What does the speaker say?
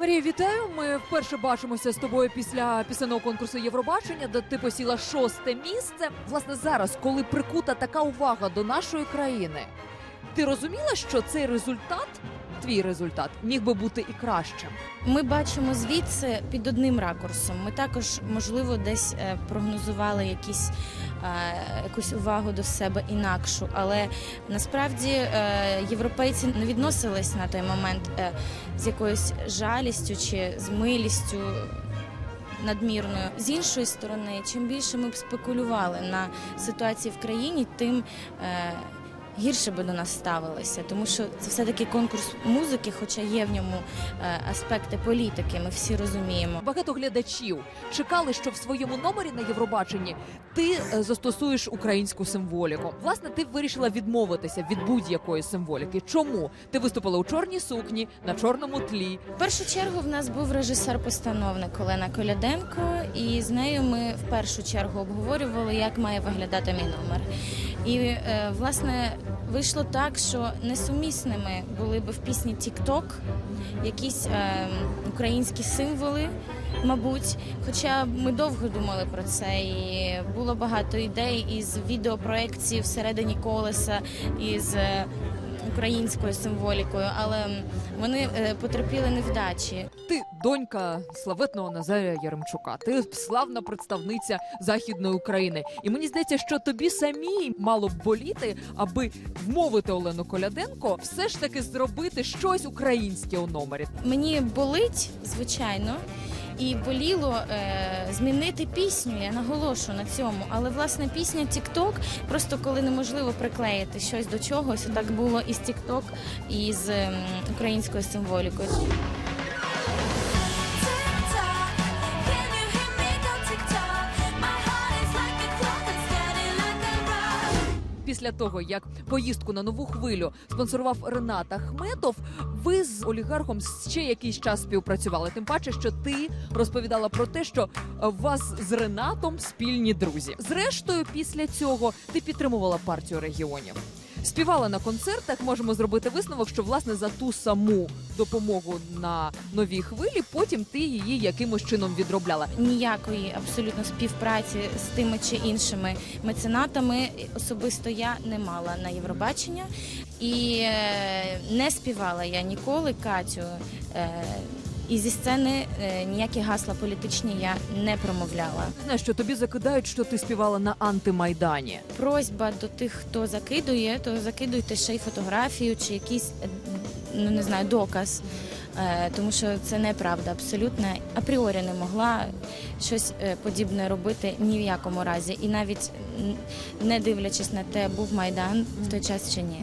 Марія, вітаю. Ми вперше бачимося з тобою після пісенного конкурсу Євробачення, де ти посіла шосте місце. Власне, зараз, коли прикута така увага до нашої країни, ти розуміла, що цей результат, твій результат, міг би бути і кращим. Ми бачимо звідси під одним ракурсом. Ми також, можливо, десь е, прогнозували якісь, е, якусь увагу до себе інакшу, але насправді е, європейці не відносились на той момент з якоюсь жалістю чи з милістю. Надмірною з іншої сторони, чим більше ми б спекулювали на ситуації в країні, тим е, гірше би до нас ставилися, тому що це все таки конкурс музики, хоча є в ньому е, аспекти політики. Ми всі розуміємо. Багато глядачів чекали, що в своєму номері на Євробаченні ти е, застосуєш українську символіку. Власне, ти вирішила відмовитися від будь-якої символіки. Чому ти виступила у чорній сукні на чорному тлі? В першу чергу в нас був режисер-постановник Олена Коляденко, і з нею ми в першу чергу обговорювали, як має виглядати мій номер. І е, власне вийшло так, що несумісними були би в пісні Тік-Ток якісь е, українські символи. Мабуть, хоча ми довго думали про це, і було багато ідей із відеопроекцій всередині колеса, із е, українською символікою, але вони е, потерпіли невдачі. Ти донька славетного Назарія Яремчука. Ти славна представниця західної України. І мені здається, що тобі самій мало б боліти, аби вмовити Олену Коляденко все ж таки зробити щось українське у номері. Мені болить, звичайно. І боліло е, змінити пісню, я наголошу на цьому. Але власне пісня TikTok, просто коли неможливо приклеїти щось до чогось, так було і з TikTok, і з ем, українською символікою. Після того, як поїздку на нову хвилю спонсорував Ренат Ахметов, ви з олігархом ще якийсь час співпрацювали. Тим паче, що ти розповідала про те, що вас з Ренатом спільні друзі. Зрештою, після цього ти підтримувала партію регіонів. Співала на концертах, можемо зробити висновок, що власне за ту саму допомогу на новій хвилі, потім ти її якимось чином відробляла. Ніякої абсолютно співпраці з тими чи іншими меценатами особисто я не мала на Євробачення і е, не співала я ніколи Катю. Е, і зі сцени е, ніякі гасла політичні я не промовляла. Знаєш, що тобі закидають, що ти співала на антимайдані. Просьба до тих, хто закидує, то закидуйте ще й фотографію чи якийсь е, ну не знаю доказ. Е, Тому що це неправда абсолютно. Апріорі не могла щось подібне робити ні в якому разі, і навіть не дивлячись на те, був майдан в той час чи ні.